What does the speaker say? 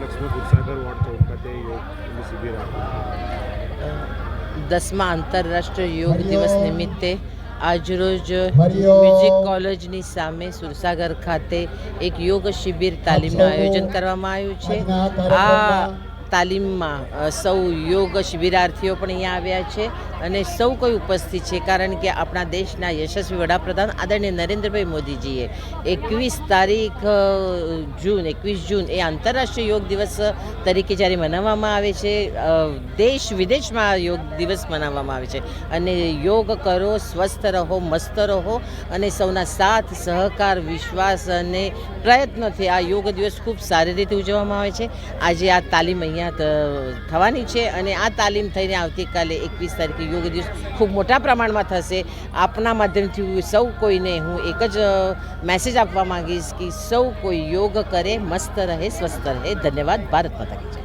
Lakshmi ગુરસાગર ward ચૌદ ખાતે યોગની શિબિર દસમા આંતરરાષ્ટ્રીય યોગ દિવસ નિમિત્તે આજરોજ મ્યુઝિક કોલેજની સામે સુરસાગર ખાતે એક યોગ શિબિર તાલીમનું આયોજન કરવામાં આવ્યું છે. આ તાલીમમાં સૌ યોગ શિબિરાર્થીઓ પણ અહીંયા આવ્યા છે. અને સૌ કોઈ ઉપસ્થિત છે, કારણ કે આપણા દેશના યશસ્વી વડાપ્રધાન આદરણીય નરેન્દ્રભાઈ મોદીજીએ એકવીસ તારીખ જૂન, એકવીસ જૂન એ આંતરરાષ્ટ્રીય યોગ દિવસ તરીકે જ્યારે મનાવવામાં આવે છે દેશ વિદેશમાં યોગ દિવસ મનાવવામાં આવે છે. અને યોગ કરો, સ્વસ્થ રહો, મસ્ત રહો અને સૌના સાથ, સહકાર, વિશ્વાસ અને પ્રયત્નથી આ યોગ દિવસ ખૂબ સારી રીતે ઉજવવામાં આવે છે. આજે આ તાલીમ અહીંયા થવાની છે અને આ તાલીમ થઈને આવતીકાલે એકવીસ તારીખે યોગ દિવસ ખૂબ મોટા પ્રમાણમાં થશે આપના માધ્યમથી સૌ કોઈને હું એક જ મેસેજ આપવા માંગીશ કે સૌ કોઈ યોગ કરે, મસ્ત રહે, સ્વસ્થ રહે ધન્યવાદ, ભારત માતા.